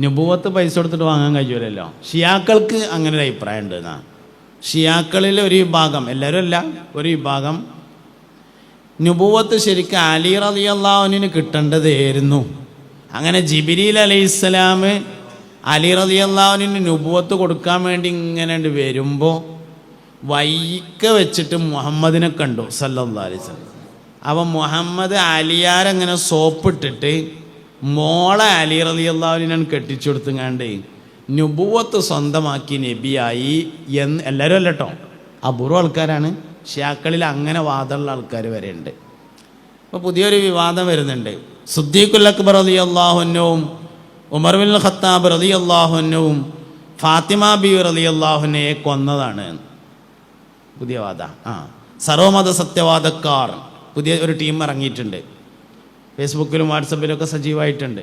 നുബുവത്ത് പൈസ കൊടുത്തിട്ട് വാങ്ങാൻ കഴിയൂലല്ലോ. ഷിയാക്കൾക്ക് അങ്ങനെ ഒരു അഭിപ്രായം ഉണ്ട് എന്നാ. ഷിയാക്കളിൽ ഒരു വിഭാഗം എല്ലാവരും അല്ല ഒരു വിഭാഗം. നുബുവത്ത് ശരിക്കും അലി റതി അള്ളാഹുവിന് കിട്ടേണ്ടതായിരുന്നു അങ്ങനെ ജിബിരിൽ അലൈഹിസ്സലാം അലി റതി അള്ളാഹുവിന് നുബുവത്ത് കൊടുക്കാൻ വേണ്ടി ഇങ്ങനെ വരുമ്പോൾ വൈക്ക വെച്ചിട്ട് മുഹമ്മദിനെ കണ്ടു സല്ലാ വസല്ലം. അപ്പം മുഹമ്മദ് അലിയാരങ്ങനെ സോപ്പിട്ടിട്ട് മോളെ അലി റലി അള്ളാഹുലിനാൻ കെട്ടിച്ചു കൊടുത്തുങ്ങാണ്ട് നുബുവത്ത് സ്വന്തമാക്കി നബിയായി എന്ന് എല്ലാവരും അല്ല കേട്ടോ അപൂർവ ആൾക്കാരാണ്. ഷിയാക്കളിൽ അങ്ങനെ വാദമുള്ള ആൾക്കാർ വരെ ഉണ്ട്. അപ്പോൾ പുതിയൊരു വിവാദം വരുന്നുണ്ട്. സുദ്ദീഖുൽ അക്ബർ അലി അള്ളാഹുനവും ഉമർ ബിൻ ഖത്താബ് റലി അള്ളാഹുനവും ഫാത്തിമ ബി റലി അള്ളാഹുനയെ കൊന്നതാണ്. പുതിയ വാദ. ആ. സർവമത സത്യവാദക്കാർ. പുതിയ ഒരു ടീം ഇറങ്ങിയിട്ടുണ്ട്. ഫേസ്ബുക്കിലും വാട്സപ്പിലും ഒക്കെ സജീവമായിട്ടുണ്ട്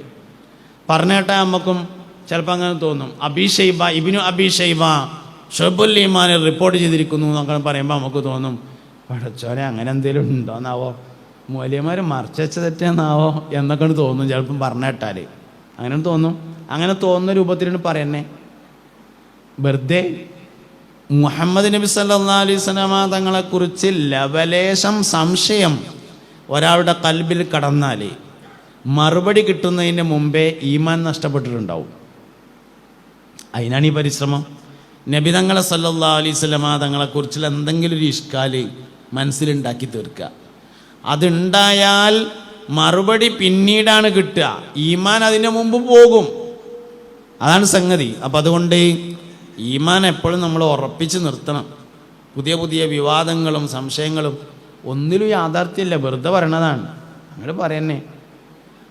പറഞ്ഞേട്ട നമുക്കും ചിലപ്പോൾ അങ്ങനെ തോന്നും. അബിഷൈബ ഇബിനു അബിഷൈബ ഷബുൽ ഈമാനെ റിപ്പോർട്ട് ചെയ്തിരിക്കുന്നു എന്നൊക്കെ പറയുമ്പോൾ നമുക്ക് തോന്നും പടച്ചോനെ അങ്ങനെ എന്തെങ്കിലും ഉണ്ടോന്നാവോ? മൂല്യമാർ മറച്ച തെറ്റാന്നാവോ? എന്നൊക്കെ തോന്നും ചിലപ്പം പറഞ്ഞേട്ടാൽ അങ്ങനെ തോന്നും. അങ്ങനെ തോന്നുന്ന രൂപത്തിലാണ് പറയുന്നത് വെറുതെ മുഹമ്മദ് നബി സല്ലാ അലൈഹി സ്വലാമ തങ്ങളെക്കുറിച്ച് ലവലേശം സംശയം ഒരാളുടെ കൽബിൽ കടന്നാൽ മറുപടി കിട്ടുന്നതിന് മുമ്പേ ഈമാൻ നഷ്ടപ്പെട്ടിട്ടുണ്ടാവും. അതിനാണ് ഈ പരിശ്രമം. നബിതങ്ങളെ സല്ലാ അലൈഹി സ്വലമ തങ്ങളെക്കുറിച്ചുള്ള എന്തെങ്കിലും ഒരു ഇഷ്കാൽ മനസ്സിലുണ്ടാക്കി തീർക്കുക. അതുണ്ടായാൽ മറുപടി പിന്നീടാണ് കിട്ടുക. ഈമാൻ അതിന് മുമ്പ് പോകും. അതാണ് സംഗതി. അപ്പം അതുകൊണ്ട് ഈമാൻ എപ്പോഴും നമ്മൾ ഉറപ്പിച്ച് നിർത്തണം. പുതിയ പുതിയ വിവാദങ്ങളും സംശയങ്ങളും ഒന്നിലും യാഥാർത്ഥ്യമില്ല. വെറുതെ പറയണതാണ്. അങ്ങനെ പറയുന്നേ.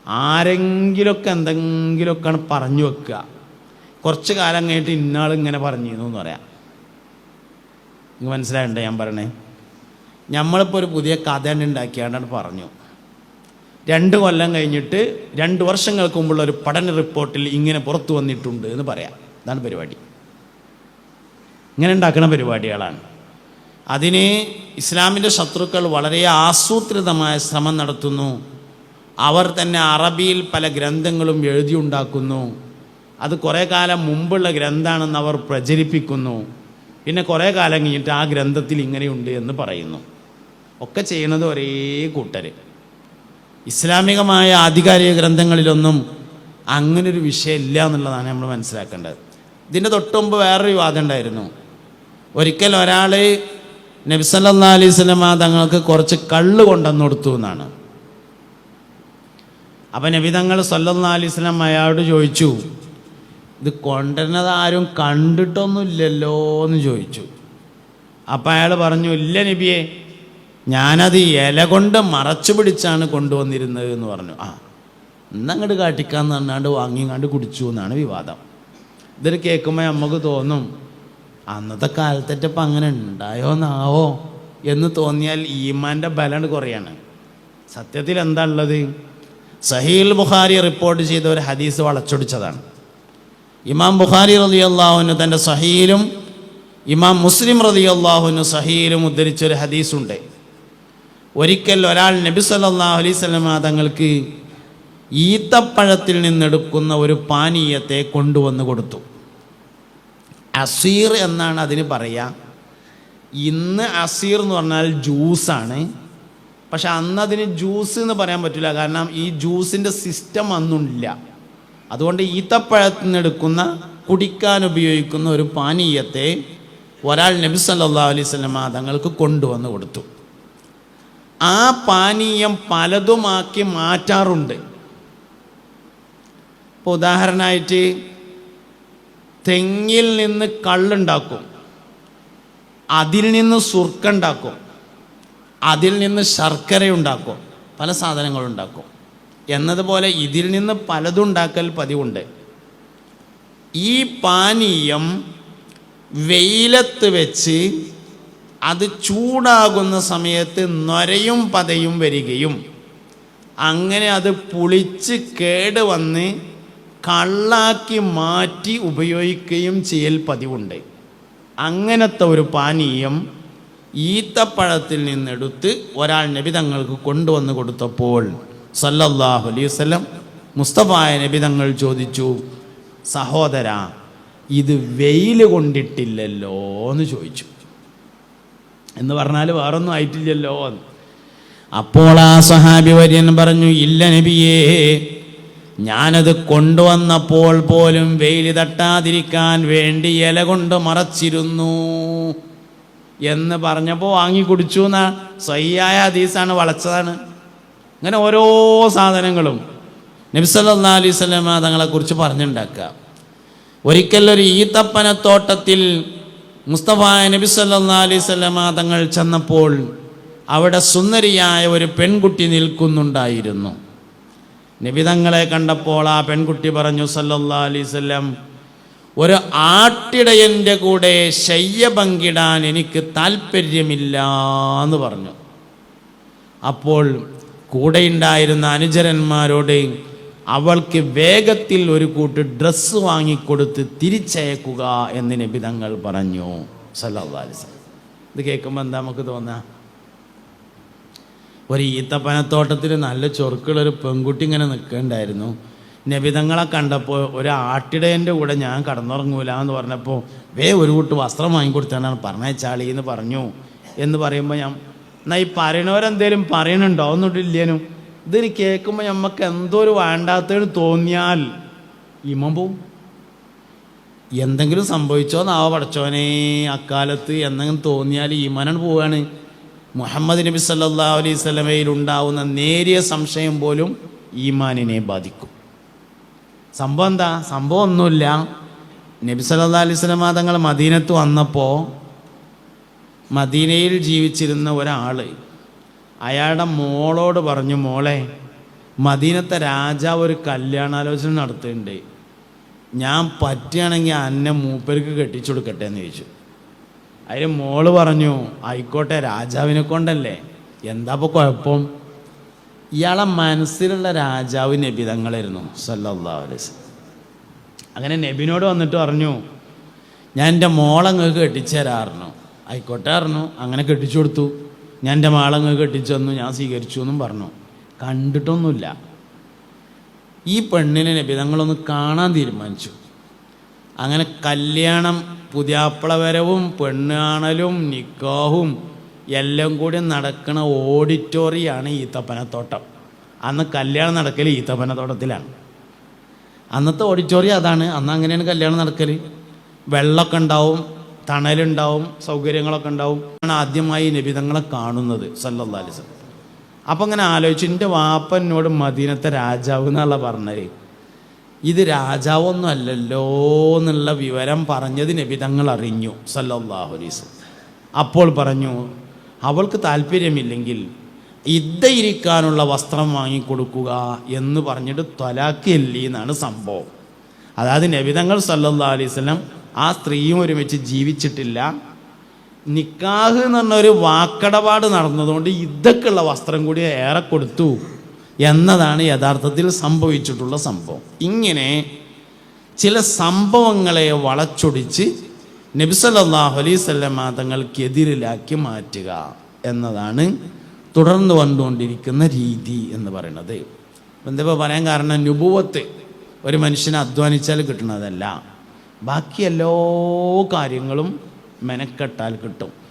ആരെങ്കിലുമൊക്കെ എന്തെങ്കിലുമൊക്കെയാണ് പറഞ്ഞു വെക്കുക. കുറച്ച് കാലം കഴിഞ്ഞിട്ട് ഇന്നാൾ ഇങ്ങനെ പറഞ്ഞിരുന്നു എന്ന് പറയാം. നിങ്ങൾക്ക് മനസ്സിലായിട്ടുണ്ട് ഞാൻ പറയണേ? നമ്മളിപ്പോൾ ഒരു പുതിയ കഥ ഉണ്ടാക്കിയാണ്ടാണ് പറഞ്ഞു. രണ്ട് കൊല്ലം കഴിഞ്ഞിട്ട് രണ്ട് വർഷങ്ങൾക്ക് മുമ്പുള്ള ഒരു പഠന റിപ്പോർട്ടിൽ ഇങ്ങനെ പുറത്തു വന്നിട്ടുണ്ട് എന്ന് പറയാം. അതാണ് പരിപാടി. ഇങ്ങനെ ഉണ്ടാക്കുന്ന പരിപാടികളാണ്. അതിന് ഇസ്ലാമിന്റെ ശത്രുക്കൾ വളരെ ആസൂത്രിതമായ ശ്രമം നടത്തുന്നു. അവർ തന്നെ അറബിയിൽ പല ഗ്രന്ഥങ്ങളും എഴുതിയുണ്ടാക്കുന്നു. അത് കുറേ കാലം മുമ്പുള്ള ഗ്രന്ഥമാണെന്ന് അവർ പ്രചരിപ്പിക്കുന്നു. പിന്നെ കുറേ കാലം കഴിഞ്ഞിട്ട് ആ ഗ്രന്ഥത്തിൽ ഇങ്ങനെയുണ്ട് എന്ന് പറയുന്നു. ഒക്കെ ചെയ്യുന്നത് ഒരേ കൂട്ടർ ഇസ്ലാമികമായ ആധികാരിക ഗ്രന്ഥങ്ങളിലൊന്നും അങ്ങനൊരു വിഷയമില്ല എന്നുള്ളതാണ് നമ്മൾ മനസ്സിലാക്കേണ്ടത്. ഇതിന്റെ തൊട്ടുമുമ്പ് വേറൊരു വാദം ഉണ്ടായിരുന്നു. ഒരിക്കൽ ഒരാൾ നബിസല്ലാ അലൈഹി തങ്ങൾക്ക് കുറച്ച് കള്ള് കൊണ്ടുവന്ന് കൊടുത്തു എന്നാണ്. അപ്പം നബി തങ്ങൾ സല്ലാ അലൈഹി അയാളോട് ചോദിച്ചു ഇത് കൊണ്ടുവരുന്നത് ആരും കണ്ടിട്ടൊന്നുമില്ലല്ലോ എന്ന് ചോദിച്ചു. അപ്പം അയാൾ പറഞ്ഞു ഇല്ല നബിയെ ഞാനത് ഇല കൊണ്ട് മറച്ചു പിടിച്ചാണ് കൊണ്ടുവന്നിരുന്നത് എന്ന് പറഞ്ഞു. ആ ഇന്നങ്ങോട്ട് കാട്ടിക്കാന്ന് പറഞ്ഞാണ്ട് വാങ്ങിങ്ങാണ്ട് കുടിച്ചു എന്നാണ് വിവാദം. ഇതൊരു കേൾക്കുമ്പോൾ നമുക്ക് തോന്നും അന്നത്തെ കാലത്തേറ്റപ്പം അങ്ങനെ ഉണ്ടായോന്നാവോ എന്ന് തോന്നിയാൽ ഈമാന്റെ ബലം കുറയാണ്. സത്യത്തിൽ എന്താ ഉള്ളത് സഹീൽ ബുഖാരി റിപ്പോർട്ട് ചെയ്ത ഒരു ഹദീസ് വളച്ചൊടിച്ചതാണ്. ഇമാം ബുഖാരി റതി അള്ളാഹുവിന് തന്റെ സഹീലും ഇമാം മുസ്ലിം റതി അള്ളാഹുവിന് സഹീലും ഉദ്ധരിച്ചൊരു ഹദീസുണ്ട്. ഒരിക്കൽ ഒരാൾ നബി അലൈഹി സ്വലമ തങ്ങൾക്ക് ഈത്തപ്പഴത്തിൽ നിന്നെടുക്കുന്ന ഒരു പാനീയത്തെ കൊണ്ടുവന്ന് കൊടുത്തു. അസീർ എന്നാണ് അതിന് പറയുക ഇന്ന് അസീർ എന്ന് പറഞ്ഞാൽ ജ്യൂസാണ് പക്ഷെ അന്ന് അതിന് ജ്യൂസ് എന്ന് പറയാൻ പറ്റില്ല. കാരണം ഈ ജ്യൂസിന്റെ സിസ്റ്റം അന്നില്ല അതുകൊണ്ട് ഈത്തപ്പഴത്തിൽ നിന്നെടുക്കുന്ന കുടിക്കാൻ ഉപയോഗിക്കുന്ന ഒരു പാനീയത്തെ ഒരാൾ നബി സല്ലാ അലൈഹി സ്വലമ തങ്ങൾക്ക് കൊണ്ടുവന്ന് കൊടുത്തു. ആ പാനീയം പലതുമാക്കി മാറ്റാറുണ്ട്. ഇപ്പോൾ ഉദാഹരണമായിട്ട് തെങ്ങിൽ നിന്ന് കള്ളുണ്ടാക്കും. അതിൽ നിന്ന് സുർക്കുണ്ടാക്കും. അതിൽ നിന്ന് ശർക്കര ഉണ്ടാക്കും പല സാധനങ്ങളുണ്ടാക്കും. എന്നതുപോലെ ഇതിൽ നിന്ന് പലതുണ്ടാക്കൽ പതിവുണ്ട്. ഈ പാനീയം വെയിലത്ത് വെച്ച് അത് ചൂടാകുന്ന സമയത്ത് നൊരയും പതയും വരികയും അങ്ങനെ അത് പുളിച്ച് കേട് വന്ന് കള്ളാക്കി മാറ്റി ഉപയോഗിക്കുകയും ചെയ്യൽ പതിവുണ്ട്. അങ്ങനത്തെ ഒരു പാനീയം ഈത്തപ്പഴത്തിൽ നിന്നെടുത്ത് ഒരാൾ നബി തങ്ങൾക്ക് കൊണ്ടുവന്ന് കൊടുത്തപ്പോൾ സല്ലല്ലാഹു അലൈഹി വസ്ലം മുസ്തഫായ നബി തങ്ങൾ ചോദിച്ചു സഹോദര ഇത് വെയിൽ കൊണ്ടിട്ടില്ലല്ലോ? എന്ന് ചോദിച്ചു. എന്ന് പറഞ്ഞാൽ വേറൊന്നും ആയിട്ടില്ലല്ലോ അപ്പോൾ ആ സഹാബി വര്യൻ പറഞ്ഞു ഇല്ല നബിയേ ഞാനത് കൊണ്ടുവന്നപ്പോൾ പോലും വെയിൽ തട്ടാതിരിക്കാൻ വേണ്ടി ഇല കൊണ്ട് മറച്ചിരുന്നു എന്ന് പറഞ്ഞപ്പോൾ വാങ്ങി കുടിച്ചു എന്നാ സയ്യായ ഹദീസാണ് വളച്ചതാണ്. അങ്ങനെ ഓരോ സാധനങ്ങളും നബ്സല്ലാ അലൈഹി സ്വലമ തങ്ങളെക്കുറിച്ച് പറഞ്ഞുണ്ടാക്കുക. ഒരിക്കലൊരു ഈത്തപ്പനത്തോട്ടത്തിൽ മുസ്തഫ നബി സല്ലാ അലൈഹി തങ്ങൾ ചെന്നപ്പോൾ അവിടെ സുന്ദരിയായ ഒരു പെൺകുട്ടി നിൽക്കുന്നുണ്ടായിരുന്നു. നബി തങ്ങളെ കണ്ടപ്പോൾ ആ പെൺകുട്ടി പറഞ്ഞു സല്ലല്ലാ അലൈഹി സ്വലം ഒരു ആട്ടിടയന്റെ കൂടെ ശയ്യ പങ്കിടാൻ എനിക്ക് താല്പര്യമില്ല എന്ന് പറഞ്ഞു. അപ്പോൾ കൂടെയുണ്ടായിരുന്ന അനുചരന്മാരോട് അവൾക്ക് വേഗത്തിൽ ഒരു കൂട്ട് ഡ്രസ്സ് വാങ്ങിക്കൊടുത്ത് തിരിച്ചയക്കുക എന്ന് നബിതങ്ങൾ പറഞ്ഞു. സല്ലാ വസല്ലം. ഇത് കേൾക്കുമ്പോൾ എന്താ നമുക്ക് തോന്നുക ഒരു ഈത്തപ്പനത്തോട്ടത്തിൽ നല്ല ചൊറുക്കുള്ളൊരു പെൺകുട്ടി ഇങ്ങനെ നിൽക്കുന്നുണ്ടായിരുന്നു നബിതങ്ങളെ കണ്ടപ്പോൾ ഒരു ആട്ടിടേന്റെ കൂടെ ഞാൻ കടന്നുറങ്ങൂല എന്ന് പറഞ്ഞപ്പോൾ വേ ഒരു കൂട്ട് വസ്ത്രം വാങ്ങിക്കൊടുത്താണ് പറഞ്ഞയച്ചാളി എന്ന് പറഞ്ഞു. എന്ന് പറയുമ്പോൾ ഞാൻ എന്നാൽ ഈ പറയണവരെന്തേലും പറയണുണ്ടോ? ഒന്നുമില്ലേനും ഇതിന് കേൾക്കുമ്പോൾ നമുക്ക് എന്തോ ഒരു വേണ്ടാത്തതിന് തോന്നിയാൽ ഇമം പോവും. എന്തെങ്കിലും സംഭവിച്ചോ നാവ പടച്ചോനെ? അക്കാലത്ത് എന്തെങ്കിലും തോന്നിയാൽ ഈമാനാണ് പോവുകയാണ് മുഹമ്മദ് നബി സല്ലാ അലൈഹി സ്വലമയിൽ ഉണ്ടാവുന്ന നേരിയ സംശയം പോലും ഈമാനിനെ ബാധിക്കും. സംഭവം എന്താ? സംഭവം ഒന്നുമില്ല. നബി സല്ലാ അലൈഹി സ്വലമ തങ്ങൾ മദീനത്ത് വന്നപ്പോൾ മദീനയിൽ ജീവിച്ചിരുന്ന ഒരാൾ അയാളുടെ മോളോട് പറഞ്ഞു മോളെ മദീനത്തെ രാജാവ് ഒരു കല്യാണാലോചന നടത്തുന്നുണ്ട്. ഞാൻ പറ്റുകയാണെങ്കിൽ അന്നെ മൂപ്പർക്ക് കെട്ടിച്ചു കൊടുക്കട്ടെ എന്ന് ചോദിച്ചു. അതിന് മോൾ പറഞ്ഞു ആയിക്കോട്ടെ രാജാവിനെ കൊണ്ടല്ലേ? എന്താ ഇപ്പോൾ കുഴപ്പം? ഇയാളെ മനസ്സിലുള്ള രാജാവ് നബിതങ്ങളായിരുന്നു വസല്ലം. അങ്ങനെ നബിനോട് വന്നിട്ട് പറഞ്ഞു ഞാൻ എന്റെ മോളങ്ങ് കെട്ടിച്ചു തരാറുന്നു ആയിക്കോട്ടെ പറഞ്ഞു. അങ്ങനെ കെട്ടിച്ചു കൊടുത്തു. ഞാൻ എന്റെ മാളങ്ങ് കെട്ടിച്ചു തന്നു. ഞാൻ സ്വീകരിച്ചു എന്നും പറഞ്ഞു. കണ്ടിട്ടൊന്നുമില്ല. ഈ പെണ്ണിനെ നബിതങ്ങളൊന്ന് കാണാൻ തീരുമാനിച്ചു. അങ്ങനെ കല്യാണം പുതിയാപ്പള പെണ്ണാണലും പെണ്ണ് നിക്കാഹും എല്ലാം കൂടി നടക്കുന്ന ഓഡിറ്റോറിയാണ് ഈത്തപ്പനത്തോട്ടം. അന്ന് കല്യാണം നടക്കൽ ഈത്തപ്പനത്തോട്ടത്തിലാണ്. അന്നത്തെ ഓഡിറ്റോറിയം അതാണ്. അന്ന് അങ്ങനെയാണ് കല്യാണം നടക്കൽ വെള്ളമൊക്കെ ഉണ്ടാവും തണലുണ്ടാവും സൗകര്യങ്ങളൊക്കെ ഉണ്ടാവും. ആണ് ആദ്യമായി നബിതങ്ങളെ കാണുന്നത് വസല്ലം. അപ്പം അങ്ങനെ ആലോചിച്ചു എന്റെ വാപ്പനോട് മദീനത്തെ രാജാവ് എന്നുള്ള പറഞ്ഞത്. ഇത് രാജാവൊന്നും അല്ലല്ലോ എന്നുള്ള വിവരം പറഞ്ഞത് നബിതങ്ങൾ അറിഞ്ഞു വസല്ലം. അപ്പോൾ പറഞ്ഞു അവൾക്ക് താല്പര്യമില്ലെങ്കിൽ ഇദ്ദയിരിക്കാനുള്ള വസ്ത്രം വാങ്ങിക്കൊടുക്കുക എന്ന് പറഞ്ഞിട്ട് തൊലാക്കിയല്ലി എന്നാണ് സംഭവം. അതായത് നബിതങ്ങൾ സല്ലാ അലൈഹി വസല്ലം ആ സ്ത്രീയും ഒരുമിച്ച് ജീവിച്ചിട്ടില്ല. നിക്കാഹ് എന്ന് വാക്കടപാട് നടന്നതുകൊണ്ട് ഇദ്ദക്കുള്ള വസ്ത്രം കൂടി ഏറെ കൊടുത്തു. എന്നതാണ് യഥാർത്ഥത്തിൽ സംഭവിച്ചിട്ടുള്ള സംഭവം. ഇങ്ങനെ ചില സംഭവങ്ങളെ വളച്ചൊടിച്ച് നബിസല്ലാഹു അലൈവല്ലമ തങ്ങൾക്കെതിരിലാക്കി മാറ്റുക എന്നതാണ് തുടർന്ന് വന്നുകൊണ്ടിരിക്കുന്ന രീതി എന്ന് പറയുന്നത്. എന്താ പറയാൻ കാരണം? നുപുവത്ത് ഒരു മനുഷ്യനെ അധ്വാനിച്ചാൽ കിട്ടുന്നതല്ല. ബാക്കി എല്ലാ കാര്യങ്ങളും മെനക്കെട്ടാൽ കിട്ടും.